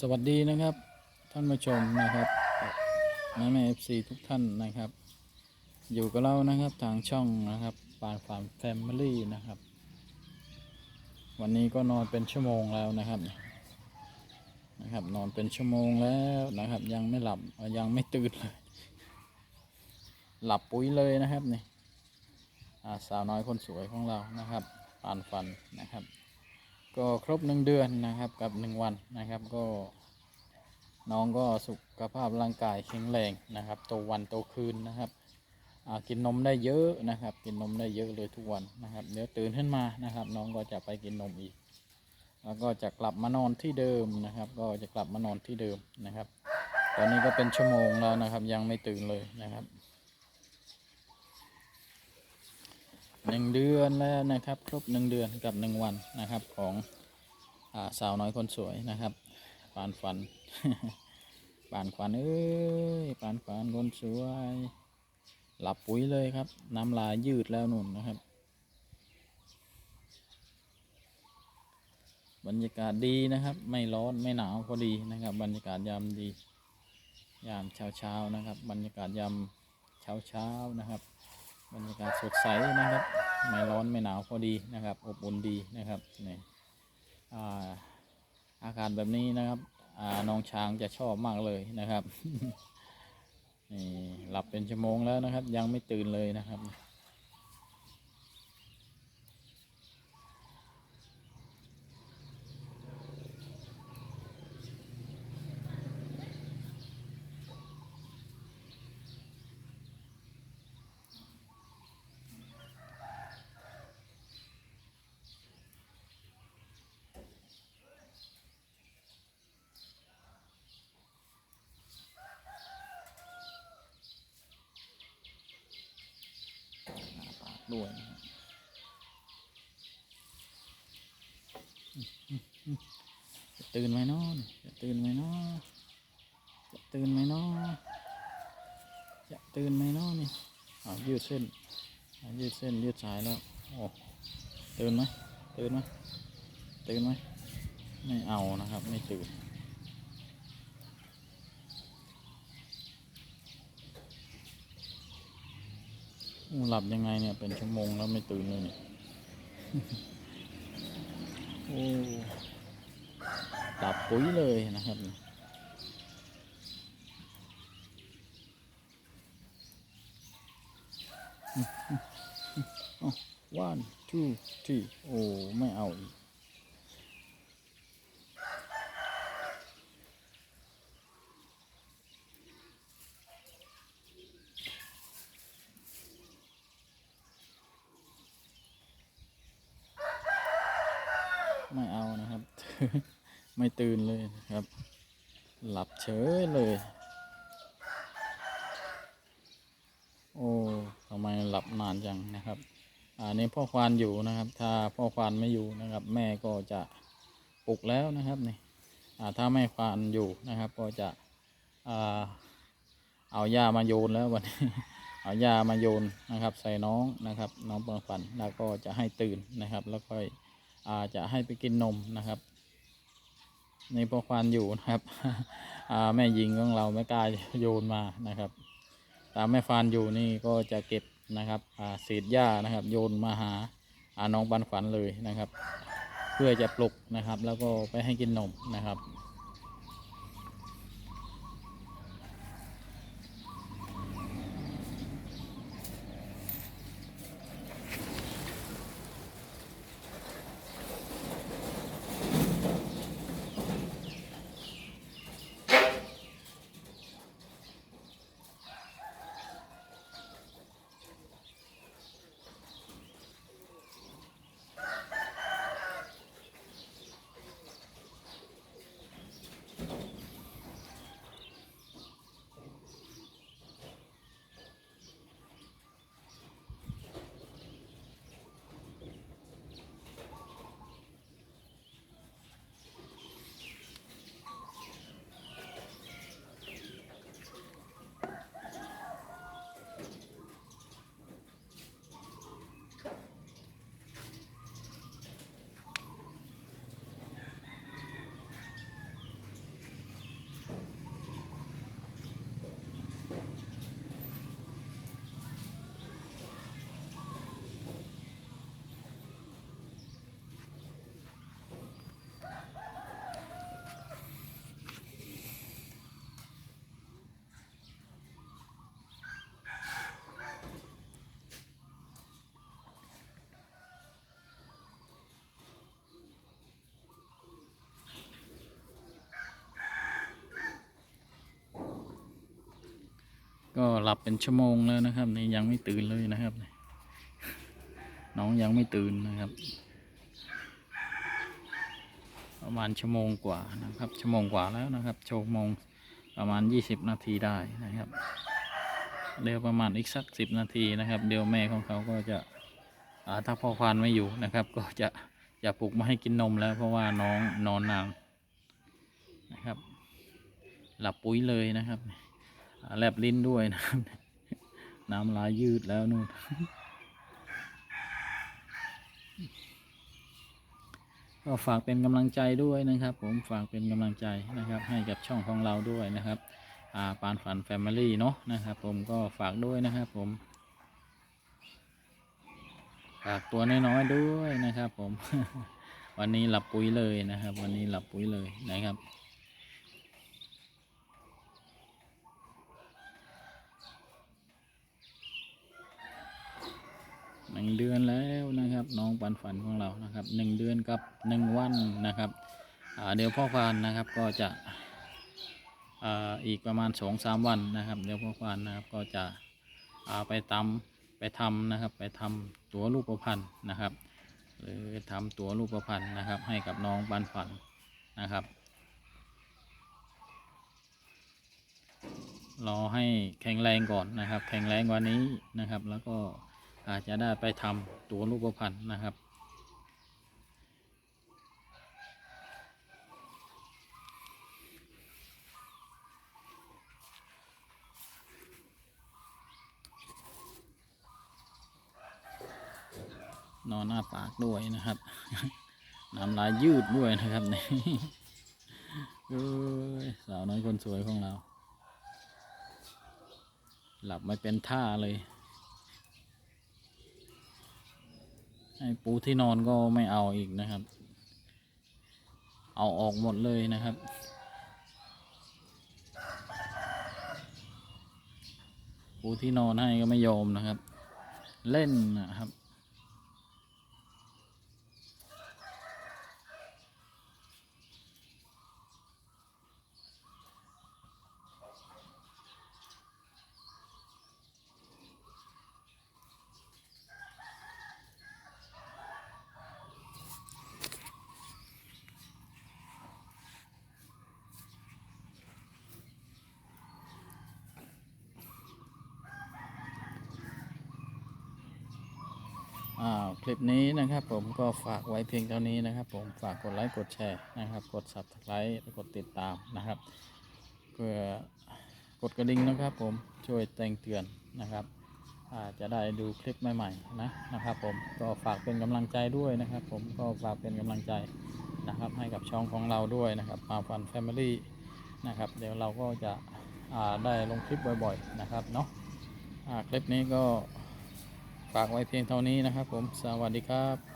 สวัสดีนะครับ ท่านผู้ชมนะครับแม่แม่เอฟซีทุกท่านนะครับ อยู่กับเรานะครับทางช่องนะครับปานฟาร์มแฟมิลี่นะครับ วันนี้ก็นอนเป็นชั่วโมงแล้วนะครับนะครับ นอนเป็นชั่วโมงแล้วนะครับ ยังไม่หลับยังไม่ตื่นเลย หลับปุ๋ยเลยนะครับนี่สาวน้อยคนสวยของเรานะครับปานฟันนะครับ ก็ครบหนึ่งเดือนนะครับกับหนึ่งวันนะครับก็น้องก็สุขภาพร่างกายแข็งแรงนะครับโตวันโตคืนนะครับกินนมได้เยอะนะครับ กินนมได้เยอะเลยทุกวันนะครับเดี๋ยวตื่นขึ้นมานะครับ น้องก็จะไปกินนมอีก แล้วก็จะกลับมานอนที่เดิมนะครับ ก็จะกลับมานอนที่เดิมนะครับ ตอนนี้ก็เป็นชั่วโมงแล้วนะครับ ยังไม่ตื่นเลยนะครับ หนึ่งเดือนแล้วนะครับ ครบหนึ่งเดือนกับหนึ่งวันนะครับของอาสาวน้อยคนสวยนะครับปานฝันปานขวัญเอ้ยปานขวัญคนสวย หลับปุ๋ยเลยครับ น้ำลายยืดแล้วนุ่นนะครับ บรรยากาศดีนะครับ ไม่ร้อนไม่หนาวพอดีนะครับ บรรยากาศยามดี ยามเช้าเช้านะครับ บรรยากาศยามเช้าเช้านะครับ บรรยากาศสดใสนะครับ ไม่ร้อนไม่หนาวพอดีนะครับ อบอุ่นดีนะครับนี่อากาศแบบนี้นะครับน้องช้างจะชอบมากเลยนะครับนี่หลับเป็นชั่วโมงแล้วนะครับ ยังไม่ตื่นเลยนะครับ ด้วยจะตื่นไหมนอนจะตื่นไหมเนอจะตื่นไหมเนอจะตื่นไหมเนอนี่อาวยืดเส้นอ่ายืดเส้นยืดสายแล้วโอ้ตื่นไหมตื่นไหมตื่นไหมไม่เอานะครับ ไม่ตื่น หลับยังไงเนี่ยเป็นชั่วโมงแล้วไม่ตื่นเลยเนี่ยโอ้หลับปุ๋ยเลยนะครับ one two three โอ้ ไม่เอาอีกไม่เอานะครับ ไม่ตื่นเลยนะครับ หลับเฉยเลย โอ้ทำไมหลับนานจังนะครับอ่านี่พ่อควานอยู่นะครับ ถ้าพ่อควานไม่อยู่นะครับ แม่ก็จะปลุกแล้วนะครับนี่อ่าถ้าแม่ควานอยู่นะครับ ก็จะอ่าเอาหญ้ามาโยนแล้ววันนี้เอาหญ้ามาโยนนะครับ ใส่น้องนะครับ น้องเปังฝันแล้วก็จะให้ตื่นนะครับ แล้วก็อ่าจะให้ไปกินนมนะครับ นี่พอควานอยู่นะครับแม่ยิงของเราไม่กล้าโยนมานะครับ ตามแม่ฟานอยู่นี่ก็จะเก็บนะครับเศษหญ้านะครับ โยนมาหาน้องปันฝันเลยนะครับ เพื่อจะปลุกนะครับ แล้วก็ไปให้กินนมนะครับ ก็หลับเป็นชั่วโมงแล้วนะครับนี่ยังไม่ตื่นเลยนะครับ น้องยังไม่ตื่นนะครับ ประมาณชั่วโมงกว่านะครับ ชั่วโมงกว่าแล้วนะครับชั่วโมงประมาณ 20 นาทีได้นะครับเดี๋ยวประมาณอีกสักสิบนาทีนะครับ เดี๋ยวแม่ของเขาก็จะถ้าพ่อควานไม่อยู่นะครับ ก็จะจะปลุกมาให้กินนมแล้วเพราะว่าน้องนอนนานนะครับ หลับปุ๋ยเลยนะครับอ่า แลบลิ้นด้วยนะครับ น้ำลายยืดแล้วนู่น ก็ฝากเป็นกำลังใจด้วยนะครับ ผมฝากเป็นกำลังใจนะครับ ให้กับช่องของเราด้วยนะครับอ่าปานฝันแฟมิลี่เนาะนะครับ ผมก็ฝากด้วยนะครับ ผม ฝากตัวน้อยๆด้วยนะครับ ผม วันนี้หลับปุ๋ยเลยนะครับ วันนี้หลับปุ๋ยเลยนะครับ หนึ่งเดือนแล้วนะครับ น้องปันฝันของเรานะครับหนึ่งเดือนกับหนึ่งวันนะครับเดี๋ยวพ่อควานนะครับก็จะอีกประมาณสองสามวันนะครับ เดี๋ยวพ่อควานนะครับก็จะไปตำไปทำนะครับ ไปทำตัวรูปประพันธ์นะครับ หรือทำตัวรูปประพันธ์นะครับ ให้กับน้องปันฝันนะครับรอให้แข็งแรงก่อนนะครับ แข็งแรงกว่านี้นะครับ แล้วก็ อาจจะได้ไปทำตัวรูปพันธ์นะครับ นอนหน้าปากด้วยนะครับน้ำลายยืดด้วยนะครับนี่สาวน้อยคนสวยของเรา หลับไม่เป็นท่าเลย ให้ปูที่นอนก็ไม่เอาอีกนะครับ เอาออกหมดเลยนะครับ ปูที่นอนให้ก็ไม่ยอมนะครับ เล่นนะครับ คลิปนี้นะครับผมก็ฝากไว้เพียงเท่านี้นะครับ ผมฝากกดไลค์กดแชร์นะครับ กด subscribe กดติดตามนะครับ เพื่อกดกระดิ่งนะครับ ผมช่วยแจ้งเตือนนะครับอาจะได้ดูคลิปใหม่ๆนะนะครับผมก็ฝากเป็นกำลังใจด้วยนะครับ ผมก็ฝากเป็นกำลังใจนะครับ ให้กับช่องของเราด้วยนะครับมาฟันแฟมิลี่นะครับ เดี๋ยวเราก็จะได้ลงคลิปบ่อยๆนะครับเนาะคลิปนี้ก็ ฝากไว้เพียงเท่านี้นะครับผม สวัสดีครับ